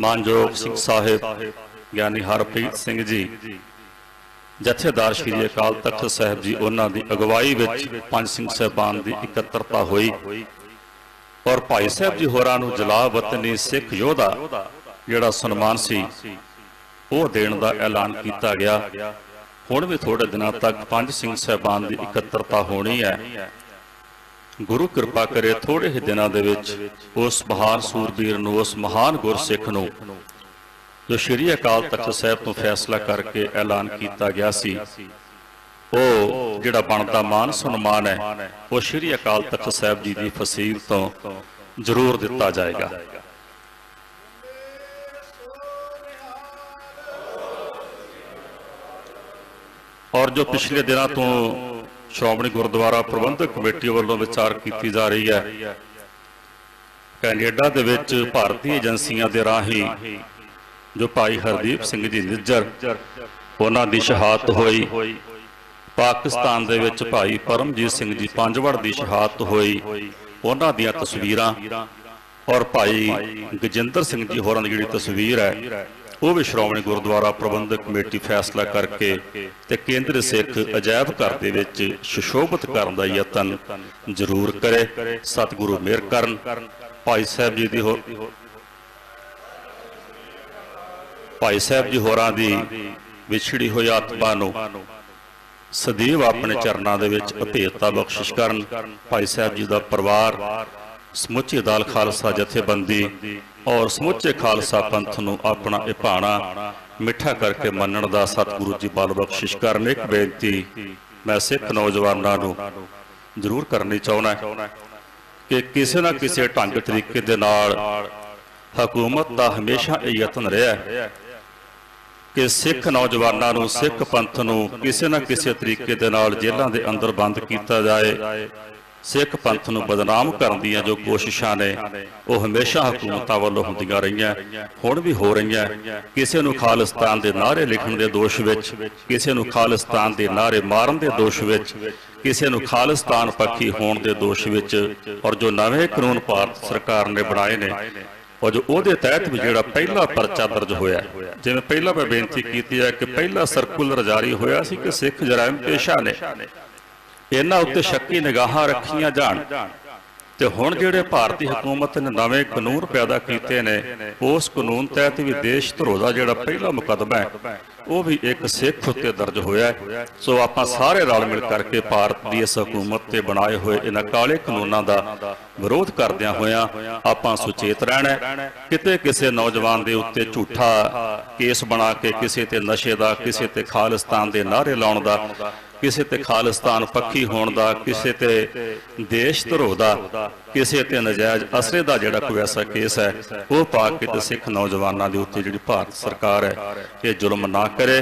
ਮਾਨਯੋਗ ਸਿੰਘ ਸਾਹਿਬ ਗਿਆਨੀ ਹਰਪ੍ਰੀਤ ਸਿੰਘ ਜੀ। ਜਥੇਦਾਰ ਸ਼੍ਰੀ ਅਕਾਲ ਤਖਤ ਸਾਹਿਬ ਜੀ ਉਹਨਾਂ ਦੀ ਅਗਵਾਈ ਵਿੱਚ ਪੰਜ ਸਿੰਘ ਸਾਹਿਬਾਨ ਦੀ ਇਕੱਤਰਤਾ ਹੋਈ। ਔਰ ਭਾਈ ਸਾਹਿਬ ਜੀ ਹੋਰਾਂ ਨੂੰ ਜਲਾ ਵਤਨੀ ਸਿੱਖ ਯੋਧਾ ਜਿਹੜਾ ਸਨਮਾਨ ਸੀ ਉਹ ਦੇਣ ਦਾ ਐਲਾਨ ਕੀਤਾ ਗਿਆ। ਹੁਣ ਵੀ ਥੋੜੇ ਦਿਨਾਂ ਤੱਕ ਪੰਜ ਸਿੰਘ ਸਾਹਿਬਾਨ ਦੀ ਇਕੱਤਰਤਾ ਹੋਣੀ ਹੈ। ਗੁਰੂ ਕਿਰਪਾ ਕਰੇ ਥੋੜੇ ਹੀ ਦਿਨਾਂ ਦੇ ਵਿੱਚ ਉਸ ਮਹਾਨ ਸੂਰਬੀਰ ਨੂੰ, ਉਸ ਮਹਾਨ ਗੁਰਸਿੱਖ ਨੂੰ, ਜੋ ਸ਼੍ਰੀ ਅਕਾਲ ਤਖਤ ਸਾਹਿਬ ਤੋਂ ਫੈਸਲਾ ਕਰਕੇ ਐਲਾਨ ਕੀਤਾ ਗਿਆ ਸੀ। ਉਹ ਜਿਹੜਾ ਬਣਦਾ ਮਾਨ ਸਨਮਾਨ ਹੈ, ਉਹ ਸ਼੍ਰੀ ਅਕਾਲ ਤਖਤ ਸਾਹਿਬ ਜੀ ਦੀ ਫਸੀਲ ਤੋਂ ਜ਼ਰੂਰ ਦਿੱਤਾ ਜਾਏਗਾ। ਔਰ ਜੋ ਪਿਛਲੇ ਦਿਨਾਂ ਤੋਂ ਸ਼੍ਰੋਮਣੀ ਗੁਰਦੁਆਰਾ ਪ੍ਰਬੰਧਕ ਕਮੇਟੀ ਵੱਲੋਂ ਵਿਚਾਰ ਕੀਤੀ ਜਾ ਰਹੀ ਹੈ। ਕੈਨੇਡਾ ਦੇ ਵਿੱਚ ਭਾਰਤੀ ਏਜੰਸੀਆਂ ਦੇ ਰਾਹੀਂ ਜੋ ਭਾਈ ਹਰਦੀਪ ਸਿੰਘ ਜੀ ਨਿੱਜਰ, ਉਹਨਾਂ ਦੀ ਸ਼ਹਾਦਤ ਹੋਈ। ਪਾਕਿਸਤਾਨ ਦੇ ਵਿੱਚ ਭਾਈ ਪਰਮਜੀਤ ਸਿੰਘ ਜੀ ਪੰਜਵੜ ਦੀ ਸ਼ਹਾਦਤ ਹੋਈ। ਉਹਨਾਂ ਦੀਆਂ ਤਸਵੀਰਾਂ ਔਰ ਭਾਈ ਗਜਿੰਦਰ ਸਿੰਘ ਜੀ ਹੋਰਾਂ ਦੀ ਜਿਹੜੀ ਤਸਵੀਰ ਹੈ, ਉਹ ਵੀ ਸ਼੍ਰੋਮਣੀ ਗੁਰਦੁਆਰਾ ਪ੍ਰਬੰਧਕ ਕਮੇਟੀ ਫੈਸਲਾ ਕਰਕੇ ਤੇ ਕੇਂਦਰ ਸਿੱਖ ਅਜਾਇਬ ਘਰ ਦੇ ਵਿੱਚ ਸੁਸ਼ੋਭਿਤ ਕਰਨ ਦਾ ਯਤਨ ਜ਼ਰੂਰ ਕਰੇ। ਸਤਿਗੁਰੂ ਮਿਹਰ ਕਰਨ। ਭਾਈ ਸਾਹਿਬ ਜੀ ਦੀ ਹੋ ਭਾਈ ਸਾਹਿਬ ਜੀ ਹੋਰਾਂ ਦੀ ਵਿਛੜੀ ਹੋਈ ਆਤਮਾ ਨੂੰ ਸਦੀਵ ਆਪਣੇ ਚਰਨਾਂ ਦੇ ਵਿੱਚ ਅਭੇਤਾ ਬਖਸ਼ਿਸ਼ ਕਰਨ। ਭਾਈ ਸਾਹਿਬ ਜੀ ਦਾ ਪਰਿਵਾਰ ਸਮੁੱਚੀ ਦਾਲ ਖਾਲਸਾ ਜਥੇਬੰਦੀ ਔਰ ਸਮੁੱਚੇ ਖਾਲਸਾ ਪੰਥ ਨੂੰ ਆਪਣਾ ਇਹ ਮਿੱਠਾ ਕਰਕੇ ਮੰਨਣ ਦਾ ਸਤਿਗੁਰੂ ਜੀ ਬਲ ਬਖਸ਼ਿਸ਼ ਕਰਨ ਇੱਕ ਬੇਨਤੀ ਮੈਂ ਸਿੱਖ ਨੌਜਵਾਨਾਂ ਨੂੰ ਜ਼ਰੂਰ ਕਰਨੀ ਚਾਹੁੰਦਾ ਕਿ ਕਿਸੇ ਨਾ ਕਿਸੇ ਢੰਗ ਤਰੀਕੇ ਦੇ ਨਾਲ ਹਕੂਮਤ ਦਾ ਹਮੇਸ਼ਾ ਇਹ ਯਤਨ ਰਿਹਾ ਹੈ ਕਿ ਸਿੱਖ ਨੌਜਵਾਨਾਂ ਨੂੰ, ਸਿੱਖ ਪੰਥ ਨੂੰ ਕਿਸੇ ਨਾ ਕਿਸੇ ਤਰੀਕੇ ਦੇ ਨਾਲ ਜੇਲ੍ਹਾਂ ਦੇ ਅੰਦਰ ਬੰਦ ਕੀਤਾ ਜਾਏ ਸਿੱਖ ਪੰਥ ਨੂੰ ਬਦਨਾਮ ਕਰਨ ਦੀਆਂ ਜੋ ਕੋਸ਼ਿਸ਼ਾਂ ਨੇ, ਉਹ ਹਮੇਸ਼ਾ ਹਕੂਮਤਾਂ ਵੱਲੋਂ ਹੁੰਦੀਆਂ ਰਹੀਆਂ, ਹੁਣ ਵੀ ਹੋ ਰਹੀਆਂ। ਕਿਸੇ ਨੂੰ ਖਾਲਿਸਤਾਨ ਦੇ ਨਾਅਰੇ ਲਿਖਣ ਦੇ ਦੋਸ਼ ਵਿੱਚ, ਕਿਸੇ ਨੂੰ ਖਾਲਿਸਤਾਨ ਦੇ ਨਾਅਰੇ ਮਾਰਨ ਦੇ ਦੋਸ਼ ਵਿੱਚ, ਕਿਸੇ ਨੂੰ ਖਾਲਿਸਤਾਨ ਪੱਖੀ ਹੋਣ ਦੇ ਦੋਸ਼ ਵਿੱਚ, ਔਰ ਜੋ ਨਵੇਂ ਕਾਨੂੰਨ ਭਾਰਤ ਸਰਕਾਰ ਨੇ ਬਣਾਏ ਨੇ, ਔਰ ਜੋ ਉਹਦੇ ਤਹਿਤ ਵੀ ਜਿਹੜਾ ਪਹਿਲਾ ਪਰਚਾ ਦਰਜ ਹੋਇਆ, ਜਿਵੇਂ ਪਹਿਲਾਂ ਮੈਂ ਬੇਨਤੀ ਕੀਤੀ ਹੈ ਕਿ ਪਹਿਲਾ ਸਰਕੂਲਰ ਜਾਰੀ ਹੋਇਆ ਸੀ ਕਿ ਸਿੱਖ ਜਰਾਇਮ ਪੇਸ਼ਾ ਨੇ। ਇਹਨਾਂ ਉੱਤੇ ਸ਼ੱਕੀ ਨਿਗਾਹਾਂ ਰੱਖੀਆਂ ਜਾਣ। ਤੇ ਹੁਣ ਜਿਹੜੇ ਭਾਰਤੀ ਹਕੂਮਤ ਨੇ ਨਵੇਂ ਕਾਨੂੰਨ ਪੈਦਾ ਕੀਤੇ ਨੇ ਉਸ ਕਾਨੂੰਨ ਤਹਿਤ ਵੀ ਦੇਸ਼ ਧਰੋ ਦਾ ਜਿਹੜਾ ਪਹਿਲਾ ਮੁਕੱਦਮਾ ਹੈ ਉਹ ਵੀ ਇੱਕ ਸਿੱਖ ਉੱਤੇ ਦਰਜ ਹੋਇਆ ਹੈ। ਸੋ ਆਪਾਂ ਸਾਰੇ ਰਲ ਮਿਲ ਕਰਕੇ ਭਾਰਤ ਦੀ ਇਸ ਹਕੂਮਤ ਤੇ ਬਣਾਏ ਹੋਏ ਇਹਨਾਂ ਕਾਲੇ ਕਾਨੂੰਨਾਂ ਦਾ ਵਿਰੋਧ ਕਰਦਿਆਂ ਹੋਇਆਂ ਆਪਾਂ ਸੁਚੇਤ ਰਹਿਣਾ। ਕਿਤੇ ਕਿਸੇ ਨੌਜਵਾਨ ਦੇ ਉੱਤੇ ਝੂਠਾ ਕੇਸ ਬਣਾ ਕੇ ਕਿਸੇ ਤੇ ਨਸ਼ੇ ਦਾ ਕਿਸੇ ਤੇ ਖਾਲਿਸਤਾਨ ਦੇ ਨਾਅਰੇ ਲਾਉਣ ਦਾ ਕਿਸੇ ਤੇ ਖਾਲਿਸਤਾਨ ਪੱਖੀ ਹੋਣ ਦਾ, ਕਿਸੇ ਤੇ ਦੇਸ਼ ਧਰੋ ਦਾ, ਕਿਸੇ ਤੇ ਨਜਾਇਜ਼ ਅਸਰੇ ਦਾ ਜਿਹੜਾ ਕੋਈ ਐਸਾ ਕੇਸ ਹੈ, ਉਹ ਪਾ ਕੇ ਤੇ ਸਿੱਖ ਨੌਜਵਾਨਾਂ ਦੇ ਉੱਤੇ ਜਿਹੜੀ ਭਾਰਤ ਸਰਕਾਰ ਹੈ, ਇਹ ਜ਼ੁਲਮ ਨਾ ਕਰੇ।